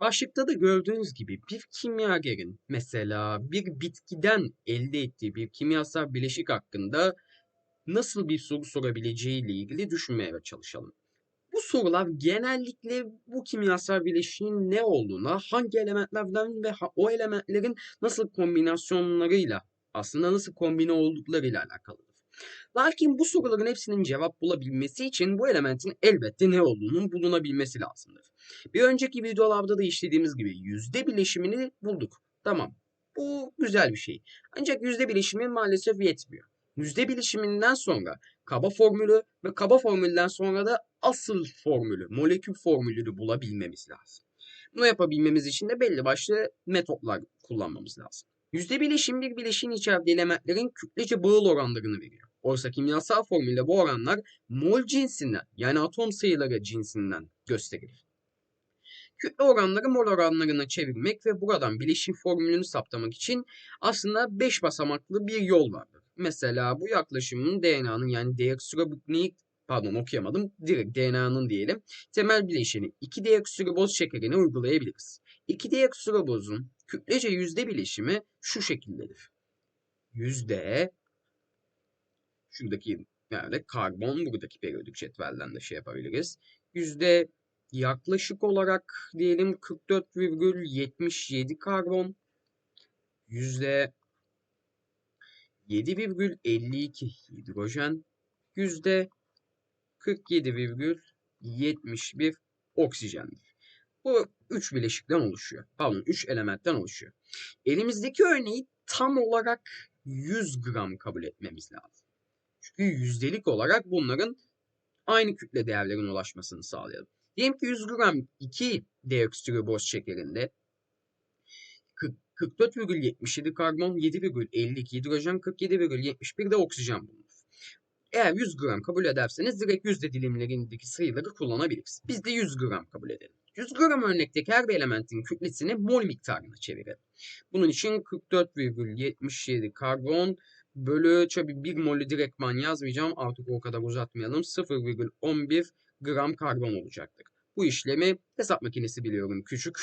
Başlıkta da gördüğünüz gibi bir kimyagerin mesela bir bitkiden elde ettiği bir kimyasal bileşik hakkında nasıl bir soru sorabileceği ile ilgili düşünmeye çalışalım. Bu sorular genellikle bu kimyasal bileşiğin ne olduğuna, hangi elementlerden ve o elementlerin nasıl kombinasyonlarıyla aslında nasıl kombine olduklarıyla alakalıdır. Lakin bu soruların hepsinin cevap bulabilmesi için bu elementin elbette ne olduğunun bulunabilmesi lazımdır. Bir önceki videolarda da işlediğimiz gibi yüzde bileşimini bulduk. Tamam. Bu güzel bir şey. Ancak yüzde bileşimi maalesef yetmiyor. Yüzde bileşiminden sonra kaba formülü ve kaba formülden sonra da asıl formülü, molekül formülünü bulabilmemiz lazım. Bunu yapabilmemiz için de belli başlı metotlar kullanmamız lazım. Yüzde bileşim bir bileşiğin içerdiği elementlerin kütlece bağıl oranlarını veriyor. Oysa kimyasal formülle bu oranlar mol cinsinden yani atom sayıları cinsinden gösterilir. Kütle oranları mol oranlarına çevirmek ve buradan bileşim formülünü saptamak için aslında 5 basamaklı bir yol vardır. Mesela bu yaklaşımın DNA'nın yani deoksiribonukleik pardon okuyamadım direkt DNA'nın diyelim temel bileşeni 2 deoksiriboz şekerine uygulayabiliriz. 2 deoksiribozun kütlece yüzde bileşimi şu şekildedir. Yüzde şuradaki yani karbon buradaki periyodik cetvelden de şey yapabiliriz. Yüzde yaklaşık olarak diyelim 44,77 karbon. Yüzde 7,52 hidrojen. Yüzde 47,71 oksijendir. Bu 3 bileşikten oluşuyor. Pardon 3 elementten oluşuyor. Elimizdeki örneği tam olarak 100 gram kabul etmemiz lazım. Çünkü yüzdelik olarak bunların aynı kütle değerlerine ulaşmasını sağlayalım. Diyelim ki 100 gram 2 deoksiriboz şekerinde 44,77 karbon, 7,52 hidrojen, 47,71 de oksijen bulunur. Eğer 100 gram kabul ederseniz direkt yüzde dilimlerindeki sayıları kullanabiliriz. Biz de 100 gram kabul edelim. 100 gram örnekteki her bir elementin kütlesini mol miktarına çevirelim. Bunun için 44,77 karbon bölü tabi 1 molü direktman yazmayacağım artık o kadar uzatmayalım 0,11 gram karbon olacaktır. Bu işlemi hesap makinesi biliyorum küçük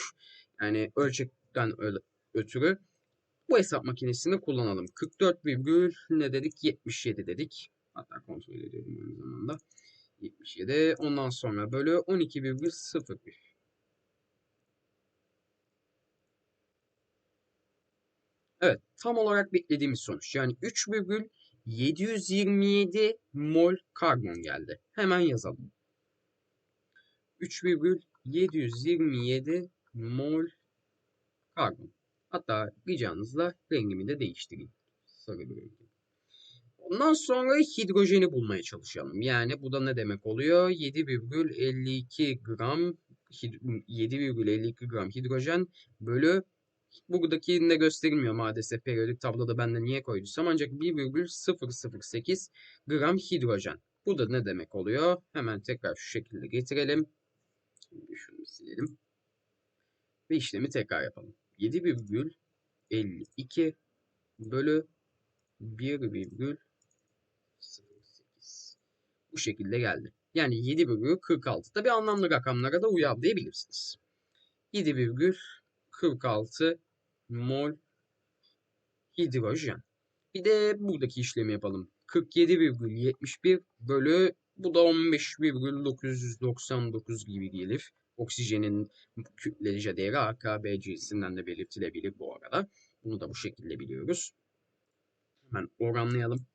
yani ölçekten ötürü bu hesap makinesini kullanalım. 44, ne dedik 77 dedik. Hatta kontrol ediyorum aynı zamanda. 77 ondan sonra bölü 12,01 Evet tam olarak beklediğimiz sonuç. Yani 3,727 mol karbon geldi. Hemen yazalım. 3,727 mol karbon. Hatta ricanızla rengimi de değiştireyim. Sarı bir rengi. Ondan sonra hidrojeni bulmaya çalışalım. Yani bu da ne demek oluyor? 7,52 gram 7,52 gram hidrojen bölü buradaki ne gösterilmiyor maalesef periyodik tabloda ben de niye koyduysam ancak 1,008 gram hidrojen. Bu da ne demek oluyor? Hemen tekrar şu şekilde getirelim. Şunu silelim. Ve işlemi tekrar yapalım. 7,52 bölü 1,08 bu şekilde geldi. Yani 7,46. Tabi anlamlı rakamlara da uyarlayabilirsiniz. 7,46 mol hidrojen. Bir de buradaki işlemi yapalım. 47,71 bölü bu da 15,999 gibi gelir. Oksijenin kütlece değeri AKB cinsinden de belirtilebilir bu arada. Bunu da bu şekilde biliyoruz. Hemen oranlayalım.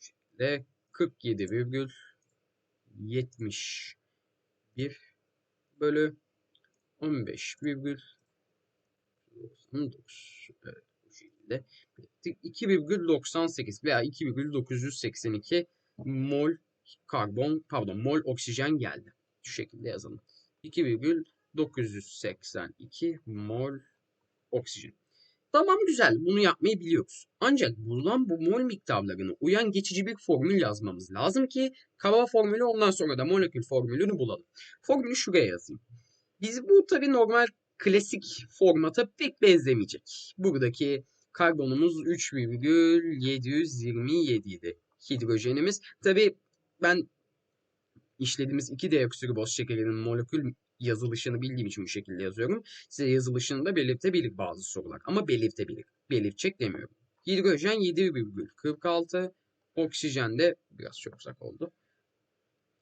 Şekilde 47,71 bölü 15,99 evet, bu şekilde 2,98 veya 2,982 mol karbon pardon mol oksijen geldi. Şu şekilde yazalım. 2,982 mol oksijen. Tamam güzel bunu yapmayı biliyoruz. Ancak bulunan bu mol miktarlarını uyan geçici bir formül yazmamız lazım ki kaba formülü ondan sonra da molekül formülünü bulalım. Formülü şuraya yazayım. Biz bu tabi normal klasik formata pek benzemeyecek. Buradaki karbonumuz 3,727 idi. Hidrojenimiz. Tabi ben işlediğimiz 2-deoksiriboz şekerinin molekül yazılışını bildiğim için bu şekilde yazıyorum. Size yazılışını da belirtebilir bazı sorular. Ama belirtebilir. Belirtecek demiyorum. Hidrojen 7,46. Oksijen de biraz çok uzak oldu.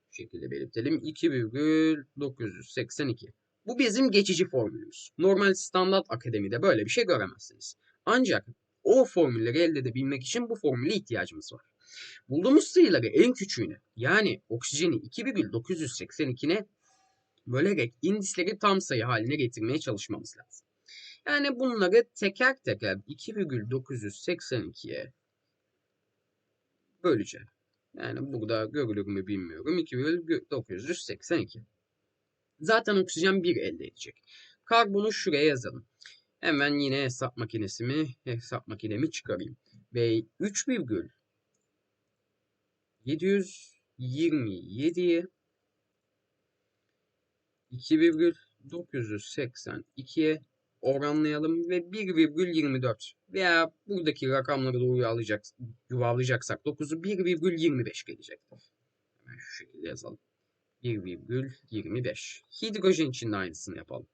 Bu şekilde belirtelim. 2,982. Bu bizim geçici formülümüz. Normal standart akademide böyle bir şey göremezsiniz. Ancak o formülleri elde edebilmek için bu formüle ihtiyacımız var. Bulduğumuz sayıları en küçüğüne yani oksijeni 2,982'ne bölerek indisleri tam sayı haline getirmeye çalışmamız lazım. Yani bunları teker teker 2,982'ye böleceğim. Yani burada görülür mü bilmiyorum. 2,982. Zaten oksijen 1 elde edecek. Karbonu şuraya yazalım. Hemen yine hesap makinesimi, hesap makinemi çıkarayım. Ve 3,727'ye 2,982'ye oranlayalım ve 1,24 veya buradaki rakamları doğru alacak, yuvarlayacaksak 9'u 1,25 gelecektir. Hemen şu şekilde yazalım. 1,25. Hidrojen için de aynısını yapalım.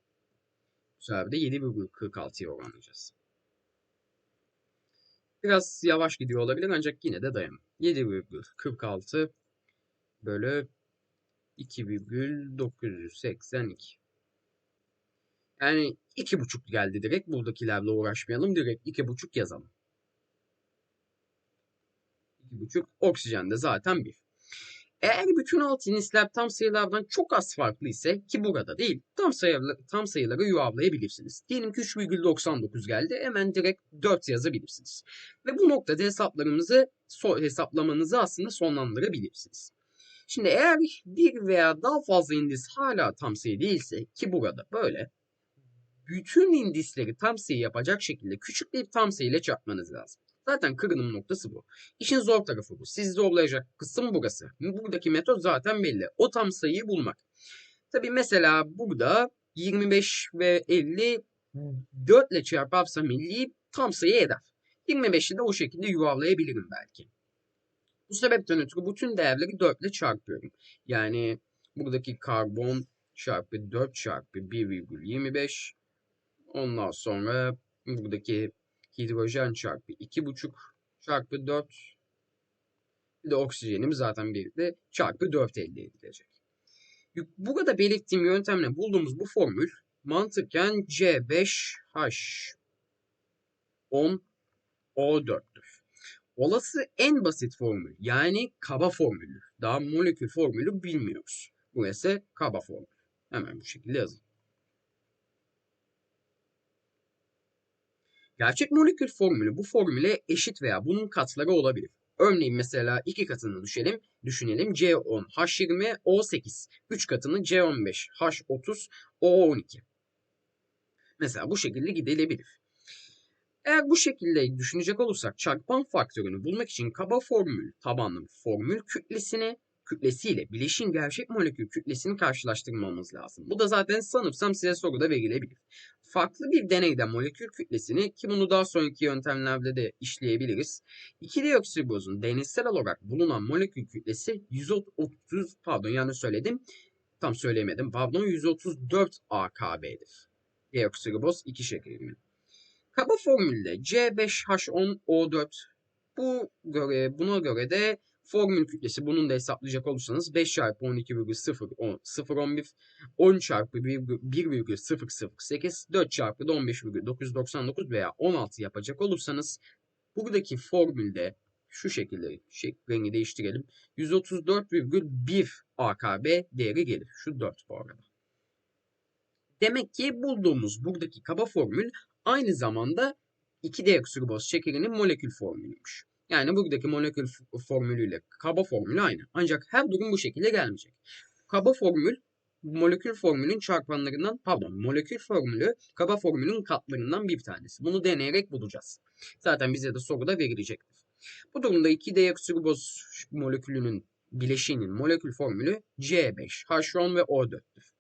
Bu sefer de 7,46'ya oranlayacağız. Biraz yavaş gidiyor olabilir ancak yine de dayanın. 7,46 bölü 2,982. Yani 2,5 geldi direkt. Buradakilerle uğraşmayalım. Direkt 2,5 yazalım. 2,5 oksijen de zaten 1. Eğer bütün alt inisler tam sayılardan çok az farklı ise ki burada değil tam, sayıları, tam sayıları yuvarlayabilirsiniz. Diyelim ki 3,99 geldi hemen direkt 4 yazabilirsiniz. Ve bu noktada hesaplarımızı hesaplamanızı aslında sonlandırabilirsiniz. Şimdi eğer bir veya daha fazla indis hala tam sayı değilse ki burada böyle bütün indisleri tam sayı yapacak şekilde küçük bir tam sayı ile çarpmanız lazım. Zaten kırılım noktası bu. İşin zor tarafı bu. Sizi zorlayacak kısım burası. Buradaki metot zaten belli. O tam sayıyı bulmak. Tabi mesela burada 25 ve 50 4 ile çarparsam 50'yi tam sayı eder. 25'i de o şekilde yuvarlayabilirim belki. Bu sebepten ötürü bütün değerleri 4 ile çarpıyorum. Yani buradaki karbon çarpı 4 çarpı 1,25 ondan sonra buradaki hidrojen çarpı 2,5 çarpı 4 bir de oksijenim zaten bir de çarpı 4 elde edilecek. Burada belirttiğim yöntemle bulduğumuz bu formül mantıken C5H10O4'tür. Olası en basit formül yani kaba formülü. Daha molekül formülü bilmiyoruz. Bu ise kaba formül. Hemen bu şekilde yazın. Gerçek molekül formülü bu formüle eşit veya bunun katları olabilir. Örneğin mesela iki katını düşelim, düşünelim C10, H20, O8. 3 katını C15, H30, O12. Mesela bu şekilde gidilebilir. Eğer bu şekilde düşünecek olursak çarpan faktörünü bulmak için kaba formül tabanlı formül kütlesini kütlesiyle bileşin gerçek molekül kütlesini karşılaştırmamız lazım. Bu da zaten sanırsam size soruda verilebilir. Farklı bir deneyde molekül kütlesini ki bunu daha sonraki yöntemlerde de işleyebiliriz. 2 deoksiribozun deneysel olarak bulunan molekül kütlesi 130 pardon yanlış söyledim. Tam söyleyemedim. Pardon 134 AKB'dir. Deoksiriboz 2 şekerinin. Kaba formülde C5H10O4 bu göre, buna göre de Formül kütlesi bunun da hesaplayacak olursanız 5 çarpı 12,011 10 çarpı 1,008 4 çarpı 15,999 veya 16 yapacak olursanız buradaki formülde şu şekilde rengi değiştirelim. 134,1 AKB değeri gelir. Şu 4 bu arada. Demek ki bulduğumuz buradaki kaba formül aynı zamanda 2 deoksiriboz şekerinin molekül formülüymüş. Yani buradaki molekül formülüyle kaba formülü aynı. Ancak her durum bu şekilde gelmeyecek. Kaba formül molekül formülün çarpanlarından pardon molekül formülü kaba formülün katlarından bir tanesi. Bunu deneyerek bulacağız. Zaten bize de soruda verilecektir. Bu durumda 2 deoksiriboz molekülünün bileşiğinin molekül formülü C5, H10 ve O4'tür.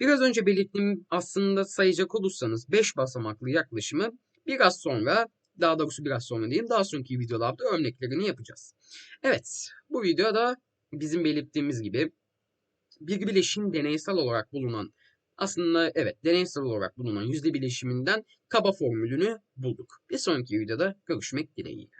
Biraz önce belirttiğim aslında sayacak olursanız 5 basamaklı yaklaşımı biraz sonra daha doğrusu biraz sonra diyeyim. Daha sonraki videolarda örneklerini yapacağız. Evet bu videoda bizim belirttiğimiz gibi bir bileşin deneysel olarak bulunan aslında evet deneysel olarak bulunan yüzde bileşiminden kaba formülünü bulduk. Bir sonraki videoda görüşmek dileğiyle.